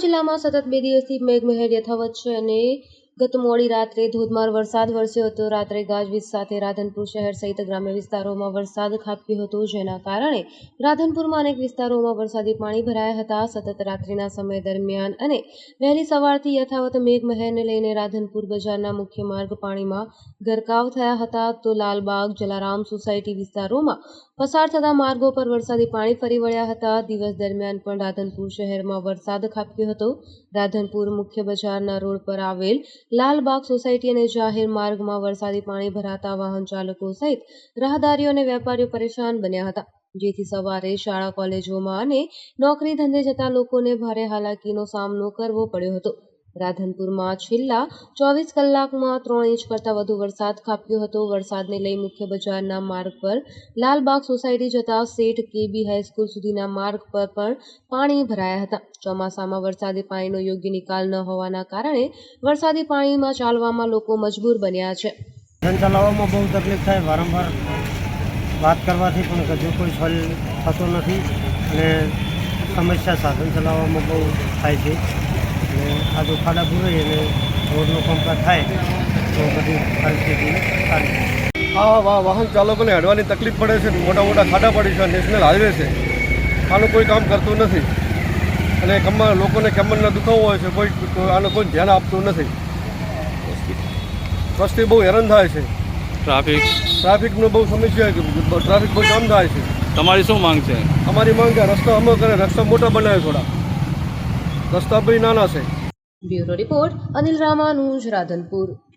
જિલ્લામાં સતત બે દિવસથી મેઘમહેર યથાવત છે અને ગત મોડી રાત્રે ધોધમાર વરસાદ વરસ્યો હતો. રાત્રે ગાજવીજ સાથે રાધનપુર શહેર સહિત ગ્રામ્ય વિસ્તારોમાં વરસાદ ખાબક્યો હતો. જેના કારણે રાધનપુરમાં અનેક વિસ્તારોમાં વરસાદી પાણી ભરાયા હતા. સતત રાત્રિના સમય દરમિયાન અને વહેલી સવારથી યથાવત મેઘમહેરને લઈને રાધનપુર બજારના મુખ્ય માર્ગ પાણીમાં ગરકાવ થયા હતા. તો લાલબાગ, જલારામ સોસાયટી વિસ્તારોમાં પસાર થતા માર્ગો પર વરસાદી પાણી ફરી વળ્યા હતા. દિવસ દરમિયાન પણ રાધનપુર શહેરમાં વરસાદ ખાબક્યો હતો. રાધનપુર મુખ્ય બજારના રોડ પર આવેલ લાલબાગ સોસાયટી અને જાહેર માર્ગમાં વરસાદી પાણી ભરાતા વાહન ચાલકો સહિત રાહદારીઓ અને વેપારીઓ પરેશાન બન્યા હતા. જેથી સવારે શાળા, કોલેજોમાં અને નોકરી ધંધે જતા લોકોને ભારે હાલાકીનો સામનો કરવો પડ્યો હતો. રાધનપુરમાં છેલ્લા ચોવીસ કલાકમાં ત્રણ ઇંચ કરતાં વધુ વરસાદ ખાબક્યો હતો. વરસાદને લઈ મુખ્ય બજારના માર્ગ પર લાલબાગ સોસાયટી જતા શેઠ કેબી હાઈસ્કૂલ સુધીના માર્ગ પર પણ પાણી ભરાયા હતા. ચોમાસામાં વરસાદી પાણીનો યોગ્ય નિકાલ ન હોવાના કારણે વરસાદી પાણીમાં ચાલવામાં લોકો મજબૂર બન્યા છે. ચલાવવામાં બહુ તકલીફ થાય. વારંવાર વાત કરવાથી પણ હજુ કોઈ સોલ્વ થતો નથી અને સમસ્યા સાધન ચલાવવામાં બહુ થાય છે. અને આ જો ખાડા પૂરાય અને રોડનું કામકાજ થાય તો બધી પરિસ્થિતિ સારી હા વાહન ચાલકોને હેડવાની તકલીફ પડે છે. મોટા મોટા ખાડા પડી છે નેશનલ હાઈવે છે. આનું કોઈ કામ કરતું નથી. અને કમર લોકોને કમરના દુખાવો હોય છે કોઈ આનું કોઈ ધ્યાન આપતું નથી. વસ્તી બહુ હેરાન થાય છે. ટ્રાફિક? ટ્રાફિકનો બહુ સમસ્યા છે. ટ્રાફિક બહુ જામ થાય છે. તમારી શું માંગ છે? અમારી માંગ કે રસ્તા અમો કરે રસ્તા મોટા બનાવે થોડા. બી નાના છે. Bureau report Anil Ramanuj Radhanpur.